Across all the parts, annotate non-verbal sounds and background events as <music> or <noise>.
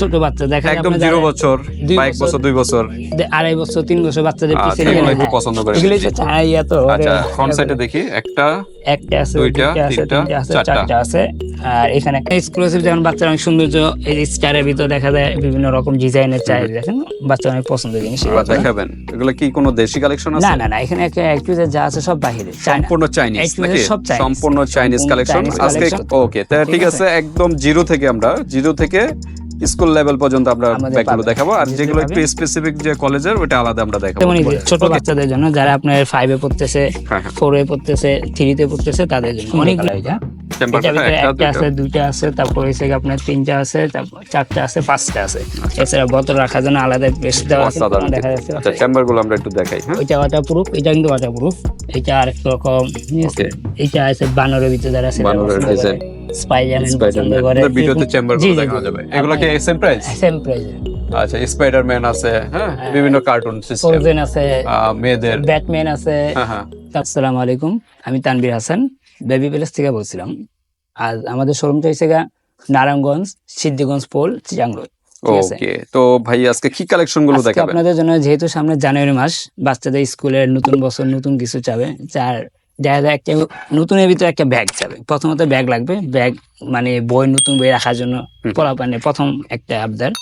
ছোট বাচ্চা দেখা একদম জিরো বছর দুই বা এক বছর, দুই বছর। আড়াই বছর তিন বছর বাচ্চাদের পিছনে গেলে একটু পছন্দ করে। এগুলোই তো চাই এত আচ্ছা ফ্রন্ট সাইডে দেখি একটা একটা আছে দুইটা, তিনটা, আছে চারটা। আছে। আর এখানে এক্সক্লুসিভ যেমন বাচ্চার অনেক সৌন্দর্য এই স্টারের ভিতর দেখা যায় বিভিন্ন রকম ডিজাইনের চাই দেখেন বাচ্চা অনেক পছন্দের জিনিস দেখাবেন এগুলো কি কোনো দেশি কালেকশন না আছে? না না এখানে একটা যা আছে সব বাহিরে চায়না। সম্পূর্ণ চাইনিজ নাকি? সব সম্পূর্ণ চাইনিজ কালেকশন আজকে ওকে ঠিক আছে একদম জিরো থেকে আমরা জিরো থেকে স্কুল লেভেল পর্যন্ত আমরা ব্যাগগুলো দেখাবো। আর যেগুলো একটু স্পেসিফিক যে কলেজের ওটা আলাদা আমরা দেখাবো। ছোট বাচ্চাদের জন্য যারা আপনার ফাইভে পড়তেছে হ্যাঁ হ্যাঁ। ফোরে পড়তেছে থ্রিতে পড়তেছে তাদের জন্য। অনেক এটা একটা আছে দুইটা আছে তারপর হচ্ছে আপনার তিনটা আছে তারপর চারটা আছে পাঁচটা আছে। এছাড়া বোতল রাখার জন্য আলাদা বেশ দেওয়া আছে দেখা যাচ্ছে। আচ্ছা চেম্বারগুলো আমরা একটু দেখাই হ্যাঁ? ওইটা ওয়াটার প্রুফ এটা কিন্তু এটা আরেক রকম. এটা আছে বানরের ভিতরে যারা আছে বানরের design। স্পাইডারম্যান পছন্দ স্পাইডারম্যান করে ভিডিওতে চেম্বারগুলো দেখানো যাবে। এগুলো কি সেম প্রাইস সেম প্রাইসে আচ্ছা স্পাইডারম্যান আছে হ্যাঁ? বিভিন্ন কার্টুন সিস্টেম আছে মেয়েদের। ব্যাটম্যান আছে। আসসালামু আলাইকুম আমি তানবির হাসান বেবি প্যালেস থেকে বলছিলাম। আর আমাদের শোরুমটা হচ্ছে নারায়ণগঞ্জ সিদ্ধিগঞ্জ পোল চিরাংরোড ঠিক আছে? ওকে তো ভাই আজকে কি কালেকশনগুলো দেখাবেন আপনাদের জন্য যেহেতু সামনে জানুয়ারি মাস বাচ্চাদের স্কুলের নতুন বছর নতুন কিছু চাবে যার দেখা যায় একটা নতুনের ভিতরে একটা ব্যাগ যাবে প্রথমত ব্যাগ লাগবে। ব্যাগ মানে বই নতুন বই রাখার জন্য পড়া মানে প্রথম একটা আবদার।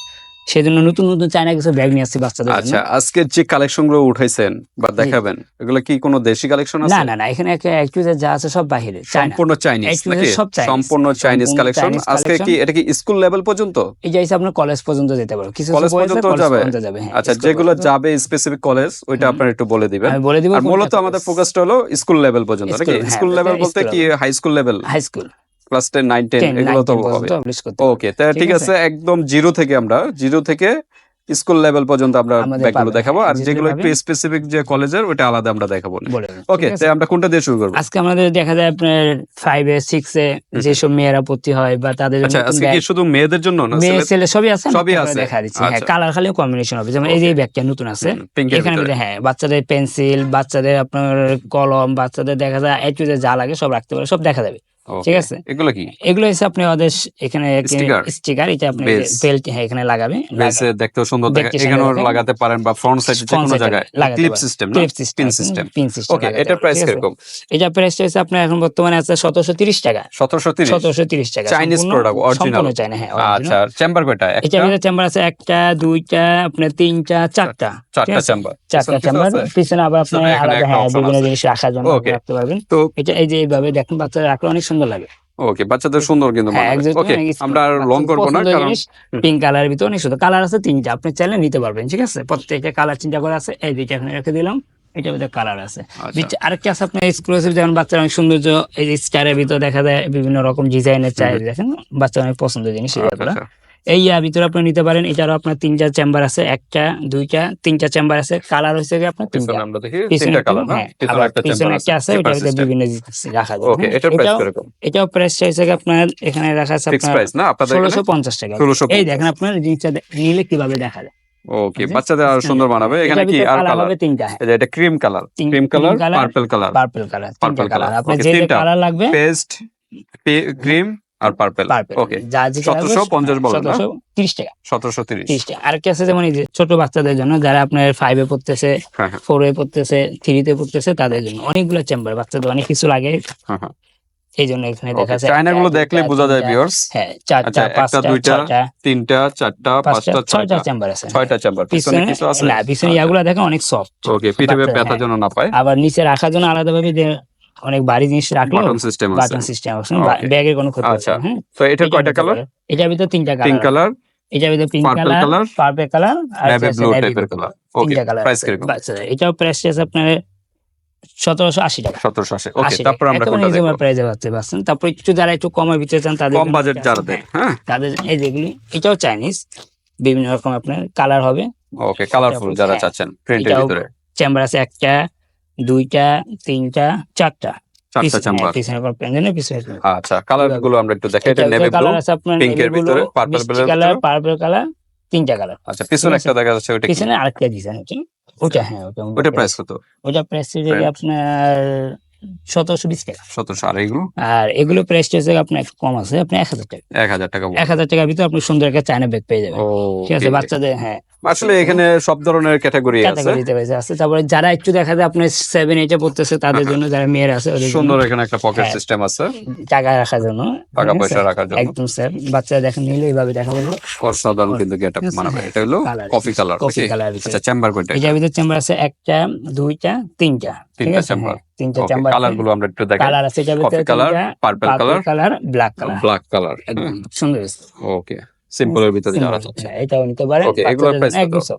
সেই জন্য নতুন নতুন চায়না কিছু ব্যাগ নিয়ে আসছি বাচ্চাদের আচ্ছা আজকে যে কালেকশনগুলো উঠাইছেন বা দেখাবেন এগুলো কি কোনো দেশি কালেকশন আছে? না না না এখানে একটা অ্যাক্টুজে যা আছে সব চায়না সম্পূর্ণ চাইনিজ নাকি। সম্পূর্ণ চাইনিজ কালেকশন আজকে কি এটা কি স্কুল লেভেল পর্যন্ত? এই যে হচ্ছে আপনার কলেজ পর্যন্ত যেতে পারো। কিছু কলেজ পর্যন্ত যাবে? হ্যাঁ, আচ্ছা যেগুলো যাবে স্পেসিফিক কলেজ ওইটা হুম। আপনারা একটু বলে দিবেন। আমি বলে দিব আর মূলত আমাদের ফোকাসটা হলো স্কুল লেভেল পর্যন্ত নাকি হ্যাঁ, স্কুল লেভেল বলতে কি high school level high school class ten nine ten এগুলো তো হবে। ওকে ঠিক আছে একদম জিরো থেকে আমরা জিরো থেকে স্কুল লেভেল পর্যন্ত আমরা ব্যাগগুলো দেখাবো। আর যেগুলো একটু স্পেসিফিক যে কলেজের ওইটা আলাদা আমরা দেখাবো ওকে তাই আমরা কোনটা দিয়ে শুরু করব? আজকে আমাদের দেখা যায় আপনার ফাইভে সিক্সে যেসব মেয়েরা ভর্তি হয় বা তাদের জন্য আচ্ছা আজকে কি শুধু মেয়েদের জন্য না মেয়ে ছেলে সবই আছে? সবই আছে? দেখা দিচ্ছি। হ্যাঁ আচ্ছা। কালার খালি কম্বিনেশন হবে। যেমন এই যে ব্যাগটা নতুন আছে এখানে হ্যাঁ বাচ্চাদের পেন্সিল বাচ্চাদের আপনার কলম বাচ্চাদের দেখা যায় এ টু যা লাগে সব রাখতে পারে সব দেখা যাবে। ঠিক আছে? এগুলো কি? এগুলো হচ্ছে আপনি ওদের এখানে স্টিকার এটা আপনি বেল্ট হ্যাঁ এখানে লাগাবে। বেসে দেখতেও সুন্দর দেখতে এখানেও লাগে। লাগাতে পারেন বা ফ্রন্ট সাইডে যে কোনো জায়গায়। Clip system clip system system pin system okay এটার প্রাইস কীরকম? এটা প্রাইসটা হচ্ছে আপনার এখন বর্তমানে আছে সতেরোশো তিরিশ টাকা। সতেরোশো তিরিশ? সতেরোশো তিরিশ টাকা। Chinese সম্পূর্ণ- product, original? সম্পূর্ণ চাইনা হ্যাঁ আচ্ছা চেম্বার কয়টা? এটা ভিতরে চেম্বার আছে একটা দুইটা আপনার তিনটা চারটা। চারটা চেম্বার চারটা চেম্বার পিছনে আবার এখানে আলাদা হ্যাঁ বিভিন্ন জিনিস রাখার জন্য রাখতে পারবেন। তো এটা এই যে এইভাবে দেখেন বাচ্চারা রাখলে অনেক সুন্দর লাগে। ওকে বাচ্চাদের সুন্দর কিন্তু হ্যাঁ ওকে আমরা আর লং করব না কারণ পিঙ্ক কালারের ভিতরে অনেক সুন্দর কালার আছে তিনটা আপনি চাইলে নিতে পারবেন ঠিক আছে? প্রত্যেকটা কালার চিন্তা করে আছে এই দুইটা এখানে রেখে দিলাম এটা ভিতরে কালার আছে। আচ্ছা। আরেকটা আছে আপনার এক্সক্লুসিভ যেমন বাচ্চার অনেক সৌন্দর্য এই স্টারের ভিতরে দেখা যায় বিভিন্ন রকম ডিজাইনের চাই দেখেন বাচ্চার অনেক পছন্দের জিনিস এগুলো। এই ভিতরে আপনি নিতে পারেন এটারও আপনার তিনটা চেম্বার আছে একটা দুইটা তিনটা চেম্বার আছে। কালার হচ্ছে কি আপনার? তিনটা। আমরা দেখি তিনটা কালার না? হ্যাঁ, পিছনে একটা পিছনে চেম্বার একটা আছে ওইটার ভিতরে বিভিন্ন জিনিস রাখা যায়। ওকে হ্যাঁ। এটার প্রাইস কীরকম? এটাও প্রাইস চাইছে গিয়ে আপনার এখানে রাখা আছে আপনার প্রাইস না? আপনাদের ষোলোশো পঞ্চাশ টাকা। 1650 এই দেখেন আপনার জিনিসটা নিলে কীভাবে দেখা যায়। ওকে বাচ্চাদের আরও সুন্দর বানাবে। এখানে কি আর কালার হবে তিনটা হ্যাঁ। এটা cream colour cream colour purple colour purple colour Purple colour আপনার যে কালার লাগবে। পেস্ট ক্রিম আর পার্পল ওকে যা সতেরোশো তিরিশ টাকা। টাকা। আরেকটা আছে যেমন এই যে ছোট বাচ্চাদের জন্য যারা আপনার ফাইভে পড়তেছে হ্যাঁ হ্যাঁ। ফোরে পড়তেছে থ্রিতে পড়তেছে তাদের জন্য। অনেকগুলো চেম্বার বাচ্চাদের অনেক কিছু লাগে। হ্যাঁ, হ্যাঁ। এই জন্য এখানে দেখা যায় চায়না গুলো দেখলে বোঝা যায় ভিউয়ার্স হ্যাঁ চারটা আচ্ছা, পাঁচটা দুইটা, তিনটা চারটা পাঁচটা ছয়টা চেম্বার আছে। ছয়টা চেম্বার পিছনে কিছু আছে? না পিছনে ইয়াগুলো দেখেন অনেক সফট ওকে পিঠে ব্যথা হ্যাঁ। যেন না পায়? আবার নিচে রাখার জন্য আলাদা ভাবে অনেক ভারী জিনিস রাখল বাটন সিস্টেম আছে। বাটন সিস্টেম আছে ব্যাগের কোনো ক্ষতি আচ্ছা। হ্যাঁ তো এটার কয়টা কালার এটার ভিতরে তিনটা কালার কালার এটার ভিতরে পিঙ্ক কালার পার্পল কালার আর ব্লু টাইপের কালার ওকে প্রাইস কীরকম? এটাও প্রাইস আছে আপনার সতেরোশো আশি টাকা। সতেরোশো আশি। ওকে তারপর আমরা কোনটা দেখব? প্রাইজে পাচ্ছে পাচ্ছেন। তারপর একটু যারা একটু কমের ভিতরে চান তাদের কম বাজেট হ্যাঁ, হ্যাঁ? তাদের এই যেগুলি এটাও চাইনিজ বিভিন্ন রকম আপনার কালার হবে। ওকে কালারফুল যারা হ্যাঁ, চাচ্ছেন প্রিন্টের ভিতরে। চেম্বার আছে একটা। দুইটা তিনটা চারটা। হ্যাঁ, আচ্ছা কালারগুলো আমরা একটু দেখে এটা নেভি ব্লু ভিতরে, কালার ভিতরে। পার্পল কালার তিনটা কালার আচ্ছা পিছনে একটা দেখা যাচ্ছে ওটা পিছনে আরেকটা ডিজাইন আছে। ওটা হ্যাঁ ওটা ওটা প্রাইস কত? ওটা প্রাইস? আপনার সতেরোশো বিশ টাকা। সতেরোশো আর এগুলো? আর এগুলো প্রাইস হচ্ছে আপনার একটু কম আছে আপনি এক হাজার টাকা এক হাজার টাকা এক হাজার টাকার ভিতরে আপনি সুন্দর একটা চায়না ব্যাগ পেয়ে যাবেন। ঠিক আছে বাচ্চাদের হ্যাঁ। আসলে এখানে সব ধরনের ক্যাটাগরি আছে। আছে। তারপরে যারা একটু দেখা যায় আপনার সেভেন এইটে পড়তেছে তাদের জন্য যারা মেয়ের আছে সুন্দর এখানে একটা পকেট হ্যাঁ। সিস্টেম আছে। টাকা রাখার জন্য। টাকা পয়সা রাখার জন্য। একদম স্যার। বাচ্চারা দেখেন নিলে এইভাবে দেখা বলব অসাধারণ কিন্তু গেট আপ মানাবে। হ্যাঁ। এটা হলো কফি কালার কফি কালার আচ্ছা চেম্বার কয়টা এটার ভিতরে চেম্বার আছে একটা দুইটা তিনটা। ঠিক তিনটা। হ্যাঁ, তিনটা ওকে চেম্বার কালারগুলো আমরা একটু দেখাই। কালার আছে ভিতরে colour purple colour colour black colour black colour একদম সুন্দর ওকে সিম্পলের ভিতরে যারা চাচ্ছে হ্যাঁ, এটাও নিতে পারেন বাচ্চাদের price জন্য কত?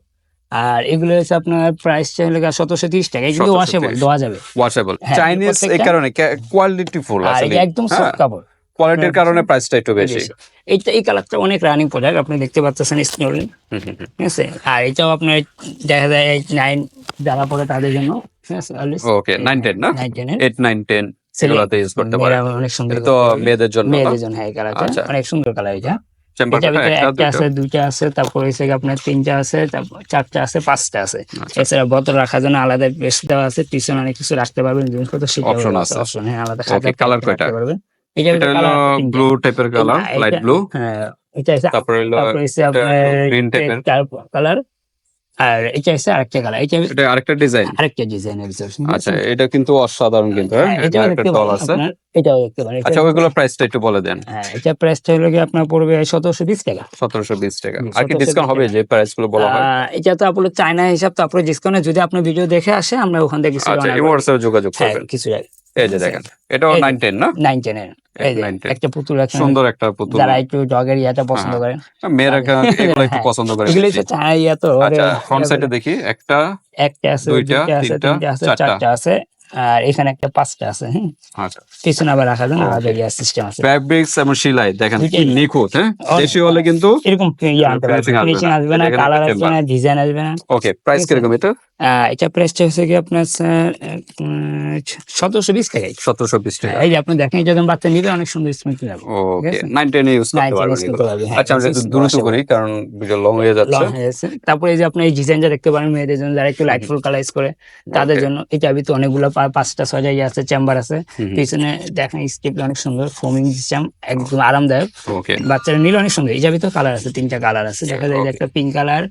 আর এগুলো হচ্ছে আপনার প্রাইস চাইলে সতেরোশো তিরিশ টাকা এগুলো 1730 ওয়াশেবল দেওয়া যাবে ওয়াশেবল চাইনিজ এই কারণে কোয়ালিটি ফুল আর আসলে একদম সফট হ্যাঁ, কাপড়। কোয়ালিটির কারণে প্রাইসটা একটু বেশি। এইটা এই কালারটা অনেক রানিং প্রোডাক্ট আপনি দেখতে পাচ্ছেন হুম। ঠিক আছে? আর এটাও আপনার দেখা যায় নাইন যারা পড়ে তাদের জন্য ওকে নাইন টেন না এইট নাইন টেন এগুলাতে ইউজ করতে পারে। অনেক সুন্দর তো মেয়েদের জন্য মেয়েদের জন্য হ্যাঁ? কালারটা আচ্ছা। অনেক সুন্দর কালার এটা। চেম্বার ভিতরে একটা একটা আছে দুইটা আছে তারপর হচ্ছে আপনার তিনটা আছে তারপর চারটা আছে পাঁচটা আছে। আচ্ছা। এছাড়া বোতল রাখার জন্য আলাদা দেওয়া আছে পিছনে অনেক কিছু রাখতে পারবেন জিনিসপত্র সেটা আছে। অপশন হ্যাঁ আলাদা খাতা কয়টা? এটা এটা হলো ব্লু টাইপের কালার লাইট ব্লু হ্যাঁ এটা আছে হলো তারপর হচ্ছে আপনার green type-এর। কালার আর এটা হচ্ছে আরেকটা কালার এটা এটা আরেকটা ডিজাইন আরেকটা ডিজাইনের আচ্ছা এটা কিন্তু অসাধারণ কিন্তু হ্যাঁ? হ্যাঁ, এটা একটা আছে। এটাও দেখতে পারেন আচ্ছা ওইগুলো প্রাইসটা একটু বলে দেন। হ্যাঁ এটা প্রাইসটা হলো কি আপনার পড়বে সতেরোশো বিশ টাকা। সতেরোশো বিশ টাকা। আর কি ডিসকাউন্ট হবে যে প্রাইসগুলো বলা হয়? এটা তো আপনার চায়না হিসাব তারপরে ডিসকাউন্টে যদি আপনার ভিডিও দেখে আসে আমরা ওখান থেকে কিছু আচ্ছা যোগাযোগ হ্যাঁ করবেন। কিছু এই যে দেখেন এটাও এই যে। নাইন টেন না? নাইন টেনের এই যে 910 একটা পুতুল একটা সুন্দর একটা পুতুল। যারা একটু জগের ইয়াটা পছন্দ হ্যাঁ, করেন মেয়েরা কা- এগুলো একটু হ্যাঁ, পছন্দ করে। এগুলো। তো ইয়া তো আচ্ছা ফ্রন্ট সাইডে দেখি। একটা একটা আছে দুইটা, তিনটা, আছে। চারটা আছে। আর এখানে একটা পাঁচটা আছে হ্যাঁ আচ্ছা। পিছনে আবার জন্য আলাদা ইয়া সিস্টেম আছে। ফ্যাব্রিক্স এবং সেলাই দেখেন কি। নিখুঁত হ্যাঁ? দেশি হলে কিন্তু এরকম ইয়ে আনতে আসবে ফিনিশিং আসবে না কালার আসবে না ডিজাইন আসবে না। ওকে প্রাইস কীরকম এটা? এটা প্রাইসটা হচ্ছে কি আপনার সতেরোশো বিশ টাকাই সতেরোশো বিশ টাকা। এই যে আপনি দেখেন যখন বাচ্চা নিবে অনেক সুন্দর স্মেল যাবে। ওকে নাইন টেন ইউজ করতে পারবেন পারবে, হ্যাঁ, আচ্ছা আমরা একটু দ্রুত করি কারণ ভিডিও লং হয়ে যাচ্ছে। তারপরে এই যে আপনি এই ডিজাইনটা দেখতে পারেন মেয়েদের জন্য যারা একটু লাইটফুল কালাইজ করে তাদের জন্য এটা ভিতরে অনেকগুলো পাঁচটা ছয়টা ইয়ে আছে চেম্বার আছে। পিছনে দেখেন স্টেপ অনেক সুন্দর ফোমিং সিস্টেম একদম আরামদায়ক। বাচ্চারা নিলে অনেক সুন্দর এই যাবি তো কালার আছে তিনটা কালার আছে। দেখা যায় একটা পিঙ্ক কালার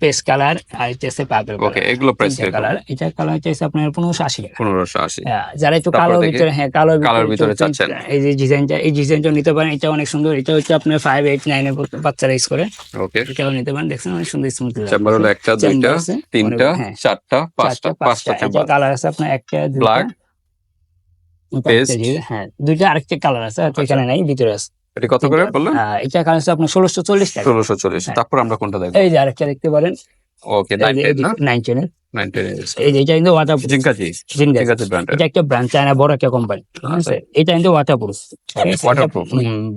পেস্ট কালার আর হচ্ছে পার্পল ওকে এগুলো প্রাইস কালার। এটা কালার হচ্ছে আপনার পনেরোশো আশি টাকা। পনেরোশো আশি। হ্যাঁ, যারা একটু দেখি। ভিতরে হ্যাঁ কালোর ভিতরে চাচ্ছেন। এই যে ডিজাইনটা এই ডিজাইনটা নিতে পারেন। এটা অনেক সুন্দর। এটা হচ্ছে আপনার ফাইভ এইট নাইনের বাচ্চারা ইউজ করে। ওকে এটাও নিতে পারেন। দেখছেন? অনেক সুন্দর স্মুথ চেম্বার হলো একটা দুইটা তিনটা হ্যাঁ। চারটা পাঁচটা পাঁচটা। চেম্বার কালার আছে আপনার একটা একটা দিয়ে- হ্যাঁ। দুইটা আরেকটা কালার আছে আর এখানে নাই ভিতরে আছে। এটা কত করে বললেন? এটা আপনার ষোলোশো চল্লিশ টাকা। ষোলোশো চল্লিশ। হ্যাঁ। তারপর আমরা কোনটা দেখব? এই যে আরেকটা দেখতে পারেন। ওকে নাইন টেন নাইন টেনের টেন এই যে এটা কিন্তু ওয়াটার জিঙ্কাজি জিঙ্কাজি ব্র্যান্ডের এটা একটা ব্র্যান্ড চায়না বড় একটা কোম্পানি এটা কিন্তু ওয়াটার প্রুফ Waterproof,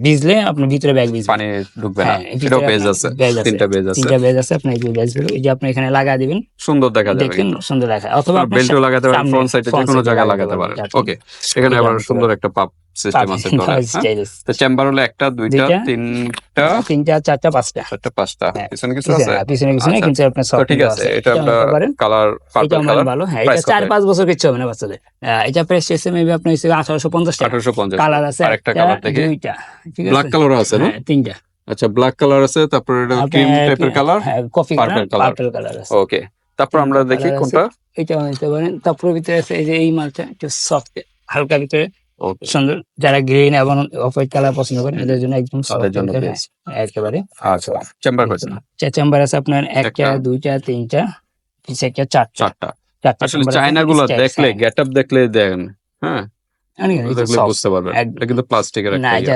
ভিজলে আপনার ভিতরে ব্যাগ ভিজবে। পানি ঢুকবে না। এটাও পেজ আছে। বেজ আছে। তিনটা পেজ আছে। তিনটা আছে আপনার এই যে বেজগুলো এই যে আপনি এখানে লাগা দিবেন। সুন্দর দেখা যাবে দেখেন সুন্দর দেখা। অথবা আপনি বেল্টও লাগাতে পারেন ফ্রন্ট সাইডে যে কোনো জায়গায় লাগাতে পারেন। পারেন, ওকে এখানে আবার সুন্দর একটা পাপ। সিস্টেম আছে হ্যাঁ? তো চেম্বার হলো একটা দুইটা তিনটা? তিনটা চারটা পাঁচটা। চারটা পাঁচটা। হ্যাঁ, পিছনে কিছু আছে? হ্যাঁ, পিছনে পিছনে আচ্ছা। কিন্তু আপনার ঠিক আছে এটা। কালার এটা আমার ভালো। হ্যাঁ এটা চার পাঁচ বছর কিচ্ছু হবে না বাচ্চাদের এটা প্রাইস এসে মেবি আপনার হচ্ছে আঠারোশো পঞ্চাশ টাকা। আঠারোশো পঞ্চাশ কালার আছে আরেকটা কালার দেখি। দুইটা। ঠিক ব্ল্যাক কালারও আছে না? হ্যাঁ, তিনটা। আচ্ছা ব্ল্যাক কালার আছে তারপর এটা ক্রিম টাইপের colour coffee colour purple colour আছে। ওকে তারপর আমরা দেখি কোনটা? এটা নিতে পারেন। তারপর ভিতরে আছে এই যে এই মালটা একটু সফট হালকা ভিতরে। সুন্দর যারা গ্রিন এবং অফ হোয়াইট কালার পছন্দ করেন এদের জন্য একদম। হ্যাঁ, একেবারে আচ্ছা চেম্বার কয়টা চার চেম্বার আছে আপনার একটা দুইটা তিনটা পিছে একটা চারটা। চারটা। চারটা আসলে চায়না গুলো দেখলে হ্যাঁ। গেট আপ দেখলে দেখেন হ্যাঁ। অনেক অনেক দেখলে soft। বুঝতে পারবেন। এটা কিন্তু প্লাস্টিকের না এটা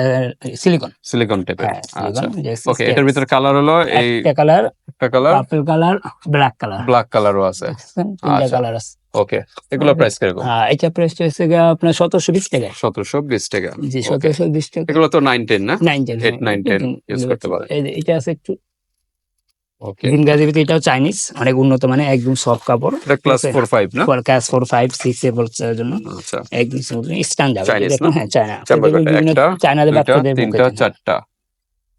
সিলিকন সিলিকন টাইপের সিলিকন ওকে এটার ভিতরে কালার হলো এই একটা কালার একটা colour purple colour black colour black কালারও আছে। <laughs> তিনটা। কালার আছে। ওকে এগুলো প্রাইস কীরকম? হ্যাঁ এটা প্রাইস হচ্ছে আপনার সতেরোশো বিশ টাকা। সতেরোশো বিশ টাকা। জি সতেরোশো বিশ টাকা। এগুলো তো নাইন টেন না? Nine ten nine, ten use করতে পারে। এটা আছে একটু গ্রিন গাজের ভিতরে এটাও চাইনিজ অনেক উন্নত মানে একদম সফট কাপড়। এটা ক্লাস আছে। ফোর ফাইভ না? ক্লাস ফোর ফাইভ সিক্স এর বাচ্চাদের জন্য। আচ্ছা। একদম স্ট্যান্ডার্ড দেখুন হ্যাঁ চায়না একটা, চায়নাদের বাচ্চাদের তিনটা চারটা।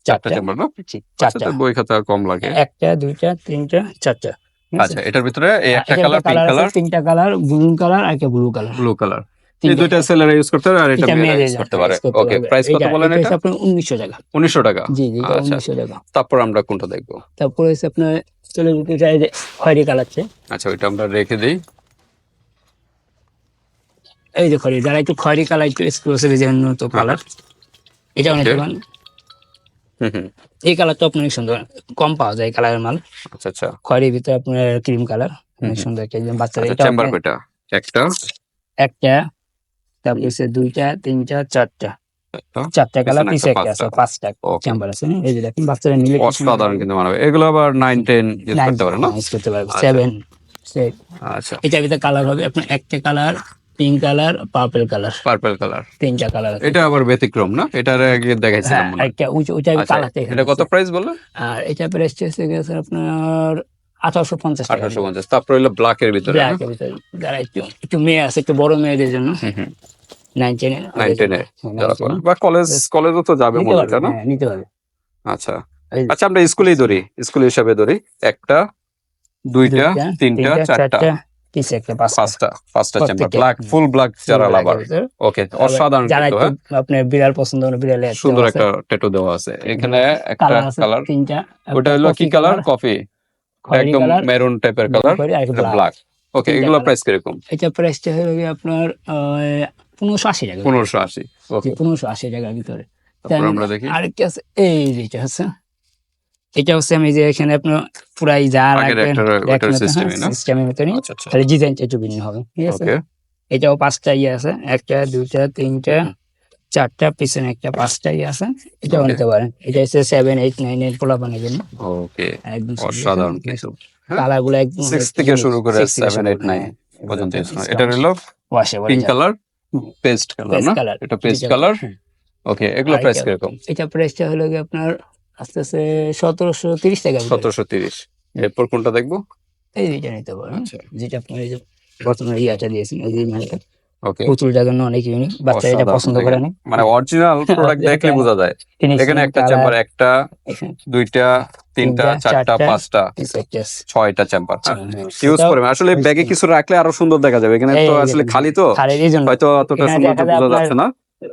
চারটা। চেম্বার না? চারটা। বই খাতা কম লাগে। একটা দুইটা তিনটা চারটা। আচ্ছা এটার ভিতরে এই একটা এটার কালার পিঙ্ক কালার তিনটা কালার গ্রিন কালার আর একটা ব্লু কালার ব্লু কালার এই দুইটা ছেলেরা ইউজ করতে পারে আর এটা এটা মেয়েরা ইউজ করতে পারে। ওকে প্রাইস কত বলেন এটা এটা? আপনার উনিশশো টাকা। উনিশশো টাকা? জি জি এটা আচ্ছা। উনিশশো টাকা। তারপর আমরা কোনটা দেখব? তারপরে হচ্ছে আপনার চলে যে খয়েরি আচ্ছা ওইটা আমরা রেখে দিই। এই যে খয়েরি যারা একটু খয়েরি কালার একটু এক্সক্লুসিভ যে উন্নত কালার এটা অনেক Okay. দাম। হুম হুম। এই আপনার অনেক সুন্দর। কম পাওয়া যায় এই কালারের মাল। আচ্ছা আচ্ছা। খয়েরির ভিতরে আপনার ক্রিম কালার অনেক সুন্দর একটা বাচ্চাদের আচ্ছা চেম্বার আপনার একটা। একটা। তারপর দুইটা তিনটা চারটা। চারটা কালার পিছে একটা একটা আছে পাঁচটা। পাঁচটা চেম্বার আছে এই যে দেখেন বাচ্চারা নিলে অসাধারণ কিন্তু মানাবে। এগুলো আবার নাইন টেন ইউজ করতে পারে না? ইউজ করতে পারবে। আচ্ছা। সেভেন আচ্ছা। কালার হবে আপনার একটা colour pink colour purple colour purple colour তিনটা কালার এটা আবার ব্যতিক্রম না? এটার আগে দেখাইছিলাম হ্যাঁ একটা ওইটা আচ্ছা, কালার এটা কত প্রাইস বললেন? আর এটা প্রাইস হচ্ছে আপনার আঠারোশো পঞ্চাশ আঠারোশো পঞ্চাশ। তারপর হইল ব্ল্যাক এর ভিতরে। যারা একটু একটু মেয়ে আছে একটু বড় মেয়েদের জন্য। নাইন টেনে নাইন টেনে বা কলেজ কলেজও তো যাবে মনে হয় না? নিতে পারবে। আচ্ছা। আচ্ছা আমরা স্কুলেই ধরি স্কুল হিসাবে ধরি। একটা দুইটা তিনটা চারটা। পাঁচটা। পাঁচটা পাঁচটা চেম্বার ব্ল্যাক ফুল ব্ল্যাক যারা লাভার ওকে অসাধারণ যারা কিন্তু, একটু হ্যাঁ? আপনার বিড়াল পছন্দ করে বিড়ালে সুন্দর একটা ট্যাটু দেওয়া আছে। এখানে একটা কালার তিনটা ওটা হলো কি কালার কফি একদম মেরুন টাইপের কালার ব্ল্যাক ওকে এগুলো। প্রাইস কীরকম? এটা প্রাইসটা হয়ে গিয়ে আপনার পনেরোশো আশি টাকা পনেরোশো আশি পনেরোশো আশি টাকার ভিতরে। আরেকটা আছে এই যে এটা হচ্ছে এটা হচ্ছে আমি যে এখানে আপনার পুরাই যা? সিস্টেমের মতনই আচ্ছা আচ্ছা। ডিজাইনটা একটু ভিন্ন হবে ঠিক আছে? এটাও পাঁচটা ইয়ে আছে একটা দুইটা তিনটা চারটা পিছনে একটা পাঁচটা ইয়ে আছে এটাও নিতে পারেন। এটা হচ্ছে সেভেন এইট নাইন এইট পোলাপানের জন্য। ওকে একদম অসাধারণ কিন্তু। হ্যাঁ? কালারগুলো একদম সিক্স থেকে শুরু করে সেভেন এইট নাইন পর্যন্ত এটা হলো পিঙ্ক কালার। পেস্ট কালার না? এটা পেস্ট কালার ওকে এগুলো প্রাইস কীরকম? এটা প্রাইসটা হলো গিয়ে আপনার আস্তে আস্তে সতেরোশো তিরিশ টাকা। সতেরোশো তিরিশ। এরপর কোনটা দেখব? এই যেটা নিতে পারেন। আচ্ছা। যেটা আপনার এই যে বর্তমানে ইয়াটা দিয়েছেন এই যে পুতুলটার জন্য অনেক ইউনিক এটা পছন্দ করে না। মানে অরিজিনাল প্রোডাক্ট দেখলে বোঝা যায়। এখানে একটা চেম্বার একটা দুইটা তিনটা চারটা পাঁচটা ছয়টা চেম্বার ইউজ করে আসলে ব্যাগে কিছু রাখলে আরও সুন্দর দেখা যাবে। এখানে তো আসলে খালি তো হয়তো অতটা সুন্দর বোঝা যাচ্ছে না।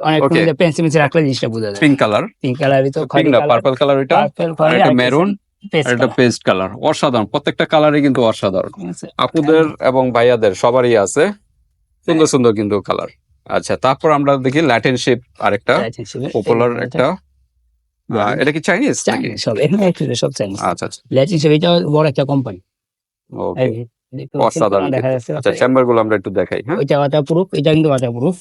অনেক পেন্সিল পেন্সিল রাখলে জিনিসটা বোঝা যায়। পিঙ্ক কালার পিঙ্ক কালার তো পার্পল কালার এটা। এটা মেরুন এটা পেস্ট কালার অসাধারণ। প্রত্যেকটা কালারই কিন্তু অসাধারণ। আপুদের এবং ভাইয়াদের সবারই আছে। সুন্দর সুন্দর কিন্তু কালার আচ্ছা তারপর আমরা দেখি ল্যাটিন শেপ আরেকটা পপুলার একটা। আহ, এটা কি চাইনিজ চাইনিজ সব এখানে একটু সব চাইনিজ আচ্ছা আচ্ছা। ল্যাচিং সব এটা বড় একটা কোম্পানি ওকে অসাধারণ আচ্ছা চেম্বারগুলো আমরা একটু দেখাই হ্যাঁ? ওইটা ওয়াটার প্রুফ এটা কিন্তু ওয়াটার প্রুফ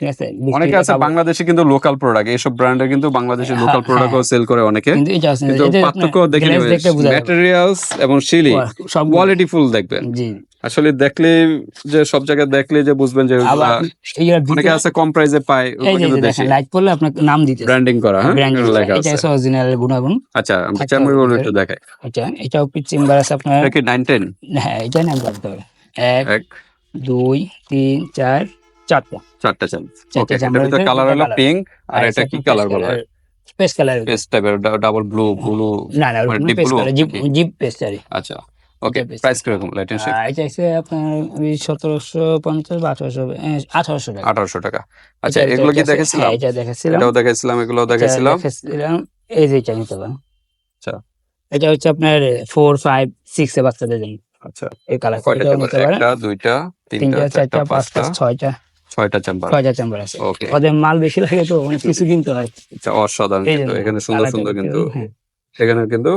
আছে অনেকে আছে বাংলাদেশে কিন্তু লোকাল প্রোডাক্ট এইসব ব্র্যান্ডের কিন্তু বাংলাদেশে লোকাল প্রোডাক্টও সেল করে অনেকে। কিন্তু এটা এটা পার্থক্য দেখে। ম্যাটেরিয়ালস এবং শিলি সব কোয়ালিটি ফুল দেখবেন। আসলে দেখলে যে সব জায়গায় দেখলে যে বুঝবেন যে অনেকে আছে কম প্রাইসে পায় লাইট পড়লে আপনার নাম দিতে ব্র্যান্ডিং করা হ্যাঁ? লেখা এটা আছে। হচ্ছে অরিজিনাল গুণাগুণ। আচ্ছা আমি থাকতে চেম্বারগুলো একটু দেখাই। এটা এটাও চেম্বার আছে আপনার। এটা কি নাইন টেন হ্যাঁ এটা নাম করতে হবে। এক এক দুই তিন চার চারটা। চারটা চারটা ওকে এটার ভিতরে কালার হলো পিঙ্ক আর এটা কি কালার বলা? হয় পেস্ট কালার পেস্ট টাইপের ডাবল ব্লু ব্লু না না blue colour zip? Zip paste আচ্ছা। ওকে. প্রাইস কীরকম লাইটেন শেপ এটা হচ্ছে আপনার ওই সতেরোশো পঞ্চাশ বা আঠারোশো আঠারোশো টাকা। আঠারোশো টাকা। আচ্ছা এগুলো কি দেখেছিলাম হ্যাঁ, এটা দেখেছিলাম এটাও দেখেছিলাম এগুলো দেখেছিলাম এই যে আচ্ছা। এটা হচ্ছে আপনার ফোর ফাইভ সিক্স এ বাচ্চাদের জন্য। আচ্ছা। এই কালার একটা দুইটা তিনটা চারটা পাঁচটা ছয়টা। ছয়টা চেম্বার ছয়টা চেম্বার আছে। ওকে ওদের মাল বেশি লাগে তো অনেক কিছু কিনতে হয়। আচ্ছা অসাধারণ কিন্তু এখানে সুন্দর সুন্দর কিন্তু হ্যাঁ। কিন্তু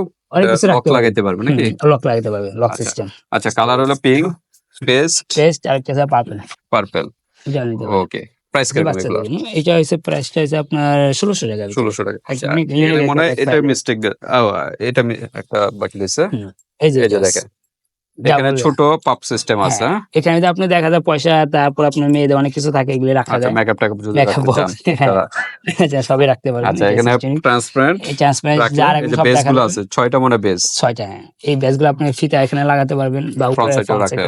লক লাগাইতে পারবে নাকি? লক লাগাইতে পারবে লক আচ্ছা। সিস্টেম আচ্ছা কালার হলো পিঙ্ক পেস্ট পেস্ট আর একটা পার্পল পার্পল ওকে প্রাইস জন্য। এটা হচ্ছে প্রাইসটা আপনার ষোলোশো টাকা ষোলোশো টাকা। আচ্ছা, মনে হয় এটা। মিস্টেক এটা একটা বাকি দিছে এই দেখেন যা এখানে ছোট পাপ সিস্টেম আছে। হ্যাঁ? এখানে তো আপনি দেখা যায় পয়সা তারপর আপনার মেয়েদের অনেক কিছু থাকে এগুলো রাখা আচ্ছা যায়। মেকআপ টেকআপ যদি রাখতে চান হ্যাঁ। আচ্ছা, সবই রাখতে পারবেন। আচ্ছা এখানে ট্রান্সপারেন্ট এই ট্রান্সপারেন্ট যার এই সব আছে ছয়টা মনে বেস ছয়টা হ্যাঁ। এই বেসগুলো আপনি ফিতা এখানে লাগাতে পারবেন বা উপরে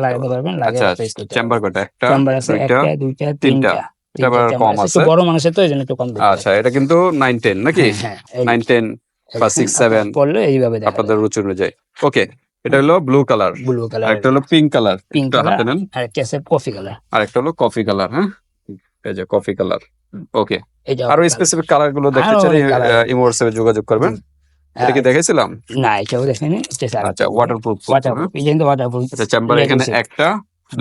লাগাতে পারবেন আচ্ছা চেম্বার কয়টা? একটা চেম্বার আছে একটা দুইটা তিনটা। এটা আবার কম আছে। বড় মানুষের তো এই জন্য একটু কম আচ্ছা এটা কিন্তু নাইন টেন নাকি? হ্যাঁ, এই নাইন টেন বা এখানে six, seven পড়লে এইভাবে আপনাদের রুচি অনুযায়ী। ওকে এটা হলো ব্লু কালার ব্লু কালার একটা হলো পিঙ্ক কালার পিঙ্ক হাতে নেন। আর একটা আছে কফি কালার আর একটা হলো কফি কালার হ্যাঁ? এই যে কফি কালার ওকে আরও স্পেসিফিক কালারগুলো দেখতে আরও চাইলে অনেক colour। ইমো হোয়াটসঅ্যাপে যোগাযোগ করবেন। এটা কি দেখাইছিলাম না এটাও দেখেনি। আচ্ছা ওয়াটারপ্রুফ ওয়াটারপ্রুফ এই কিন্তু ওয়াটারপ্রুফ আচ্ছা চেম্বার এখানে একটা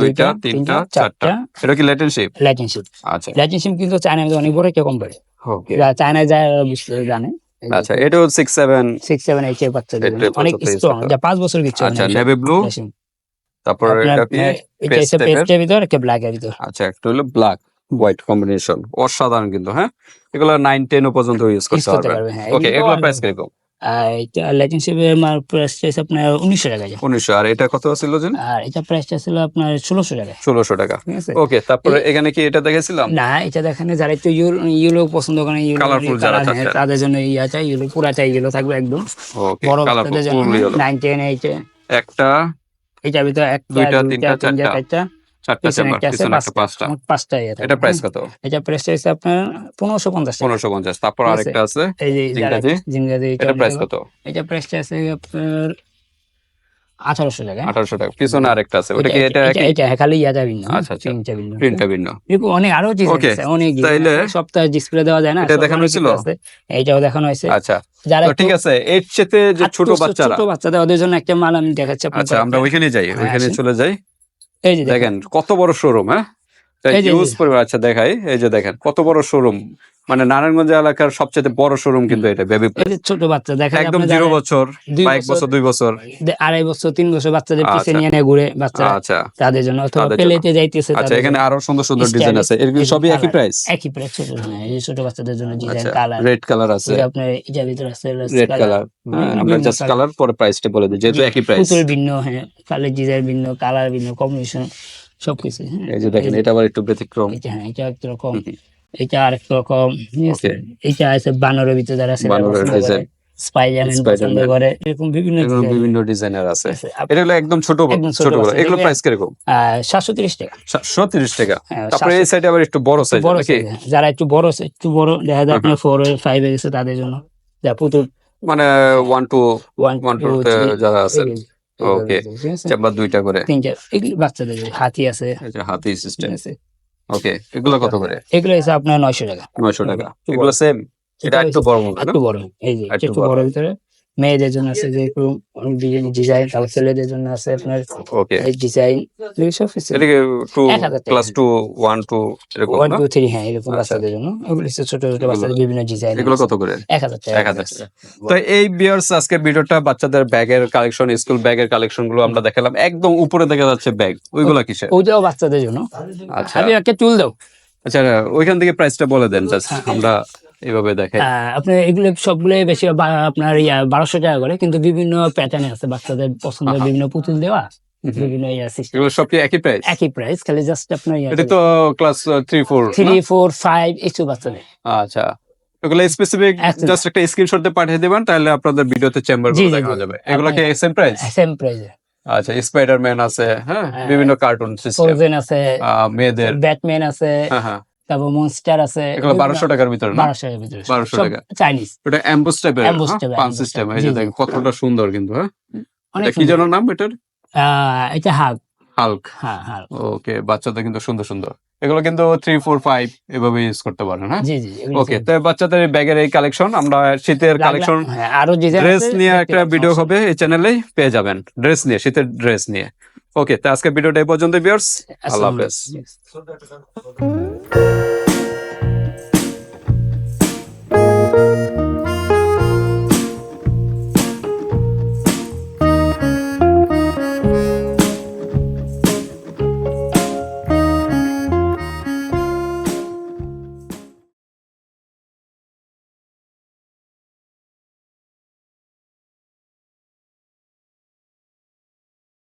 দুইটা তিনটা চারটা। এটা কি ল্যাটেনশিপ ল্যাটিনশিপ আচ্ছা। ল্যাটিনশিপ কিন্তু চায়না অনেক বড় একটা কোম্পানি ওকে চায়নায় যায় জানে। আচ্ছা এটাও সেভেন সিক্স সেভেন এইট এর বাচ্চা এটা অনেক স্ট্রং যা পাঁচ বছর কিছু আচ্ছা নেভি ব্লু তারপর এটা কি এটা? পেস্টের ভিতর একটা ব্ল্যাক এর ভিতর। আচ্ছা একটা হলো ব্ল্যাক হোয়াইট কম্বিনেশন অসাধারণ কিন্তু হ্যাঁ? এগুলো নাইন টেন পর্যন্ত ইউজ করতে পারবে হ্যাঁ ওকে এগুলো প্রাইস কীরকম? আর এটা আমার প্রাইস চাইছে আপনার উনিশশো টাকা উনিশশো আর এটা কত ছিল যে আর এটা প্রাইসটা ছিল আপনার ষোলোশো টাকা। ষোলোশো টাকা। ওকে তারপরে এখানে কি এটা দেখেছিলাম না এটা দেখেন যারা একটু ইউলো পছন্দ করেন ইউলো। তাদের জন্য ইয়া চাই ইউলো পুরাটাই ইউলো থাকবে একদম। বড় বাচ্চাদের জন্য নাইন টেন এইটে একটা এটার ভিতরে একটা দুইটা, দুইটা তিনটা, তিনটা চারটা। চারটা চারটা চেম্বার পিছনে একটা পাঁচটা পাঁচটা। এটা প্রাইস। কত? এটা প্রাইসটা হচ্ছে আপনার পনেরোশো পঞ্চাশ টাকা। পনেরোশো পঞ্চাশ তারপর আরেকটা আছে এই যে জিঙ্গাজি? জিঙ্গাজি এটা প্রাইস কত? এটা প্রাইসটা আছে আপনার আঠারোশো টাকা। আঠারোশো টাকা পিছনে আরেকটা আছে ওটা কি এটা এটা এটা খালি ইয়াটা ভিন্ন আচ্ছা। প্রিন্টটা ভিন্ন। প্রিন্টটা ভিন্ন। এরকম অনেক আরও ডিজাইন আছে অনেক তাইলে- সপ্তাহে ডিসপ্লে দেওয়া যায় না এটা দেখানো। এইটাও দেখানো হয়েছে। আচ্ছা যারা ঠিক আছে এর যে ছোট বাচ্চারা ছোট বাচ্চাদের ওদের জন্য একটা মাল আমি দেখাচ্ছি আচ্ছা আমরা ওইখানে যাই হ্যাঁ, ওইখানে চলে যাই। এই যে দেখেন। কত বড় শোরুম হ্যাঁ? ইউজ পরিবার আচ্ছা দেখাই। এই যে দেখেন কত বড় শোরুম মানে নারায়ণগঞ্জ এলাকার সবচেয়ে বড় শোরুম কিন্তু এটা বেবি ছোট বাচ্চা দেখা একদম জিরো বছর বা এক বছর, দুই বছর। আড়াই বছর তিন বছর বাচ্চাদের আচ্ছা। নিয়ে নিয়ে ঘুরে বাচ্চারা আচ্ছা। তাদের জন্য অথবা পেলেতে যাইতেছে আচ্ছা এখানে আরও সুন্দর সুন্দর ডিজাইন আছে। এগুলো সবই একই প্রাইস একই প্রাইস ছোট হ্যাঁ এই ছোট বাচ্চাদের জন্য ডিজাইন কালার রেড কালার আছে। আপনার এটার ভিতরে আছে রেড কালার আমরা বিভিন্ন জাস্ট। কালার পরে প্রাইসটা বলে দিই যেহেতু একই প্রাইস পুতুল ভিন্ন হ্যাঁ কালার ডিজাইন ভিন্ন কালার ভিন্ন কম্বিনেশন সবকিছু হ্যাঁ। এই যে দেখেন এটা আবার একটু ব্যতিক্রম। এটা হ্যাঁ এটা হুম, হুম। এটা আরেক রকম. এটা আছে বানরের ভিতরে যারা আছে স্পাইডারম্যান করে। এরকম বিভিন্ন এগুলো বিভিন্ন ডিজাইনের আছে। আছে। এটা হলো একদম ছোট ছোট এগুলো প্রাইস কীরকম? টাকা। হ্যাঁ, তারপরে এই সাইডে আবার একটু বড় সাইজ। যারা একটু বড় একটু বড় দেখা যায় আপনার ফোর ফাইভ এ গেছে তাদের জন্য। যা পুতুল। মানে টু যারা আছে। দুইটা করে। তিনটা এগুলো বাচ্চাদের হাতি আছে। হাতি সিস্টেম আছে? ওকে এগুলো কত করে? এগুলো এসে আপনার নয়শো টাকা। নয়শো টাকা। এগুলো সেম এটা একটু বড় একটু বড়। এই যে একটু। বড়। ভিতরে। মেয়েদের জন্য আছে যে ডিজাইন তারপর ছেলেদের জন্য আছে আপনার ওকে এই ডিজাইন সব কিছু। Two class two one two এরকম ওয়ান টু থ্রি হ্যাঁ এরকম আচ্ছা। বাচ্চাদের জন্য। ওগুলো ছোট ছোট বাচ্চাদের বিভিন্ন ডিজাইন। এগুলো কত করে? এক হাজার টাকা। এক হাজার টাকা। তো এই বিয়ার্স আজকের ভিডিওটা বাচ্চাদের ব্যাগের কালেকশন স্কুল ব্যাগের কালেকশনগুলো আমরা দেখালাম। একদম উপরে দেখা যাচ্ছে ব্যাগ ওইগুলা কিসের? ওইটাও বাচ্চাদের জন্য। আচ্ছা। আমি একটা চুল দাও আচ্ছা ওইখান থেকে প্রাইসটা বলে দেন জাস্ট আমরা এইভাবে দেখাই আহ, আপনার এগুলো সবগুলো বেশি আপনার ইয়া বারোশো টাকা করে কিন্তু বিভিন্ন প্যাটার্নে আছে বাচ্চাদের পছন্দের বিভিন্ন পুতুল দেওয়া বিভিন্ন ইয়া সিস্টেম সব কি একই প্রাইস একই প্রাইস খালি জাস্ট আপনার এটা তো class three four three four five এইসব বাচ্চাদের আচ্ছা। এগুলো স্পেসিফিক। জাস্ট একটা স্ক্রিনশট দিয়ে পাঠিয়ে দিবেন তাহলে আপনাদের ভিডিওতে চেম্বার দেখানো যাবে। এগুলো কি সেম প্রাইস সেম প্রাইসে আচ্ছা স্পাইডারম্যান আছে হ্যাঁ? হ্যাঁ। বিভিন্ন কার্টুন সিস্টেম আছে মেয়েদের। ব্যাটম্যান আছে। হ্যাঁ হ্যাঁ। তারপর মনস্টার আছে এগুলো টাকার ভিতরে না? বারোশো টাকার ভিতরে 1200 টাকা। চাইনিজ ওটা টাইপের পান সিস্টেম এই যে। দেখেন কতটা সুন্দর কিন্তু হ্যাঁ? এটা কি যেন নাম এটার? এটা হাগ হাল্ক হ্যাঁ হ্যাঁ ওকে বাচ্চাদের কিন্তু সুন্দর সুন্দর। এগুলো কিন্তু থ্রি ফোর ফাইভ এভাবে ইউজ করতে পারেন হ্যাঁ? ওকে তো বাচ্চাদের ব্যাগের এই কালেকশন আমরা শীতের কালেকশন হ্যাঁ, আরও ড্রেস নিয়ে একটা ভিডিও হবে এই চ্যানেলেই পেয়ে যাবেন ড্রেস নিয়ে শীতের ড্রেস নিয়ে। ওকে তো আজকের ভিডিওটা এই পর্যন্ত বিয়ার্স আল্লাহ হাফেজ। হাফেজ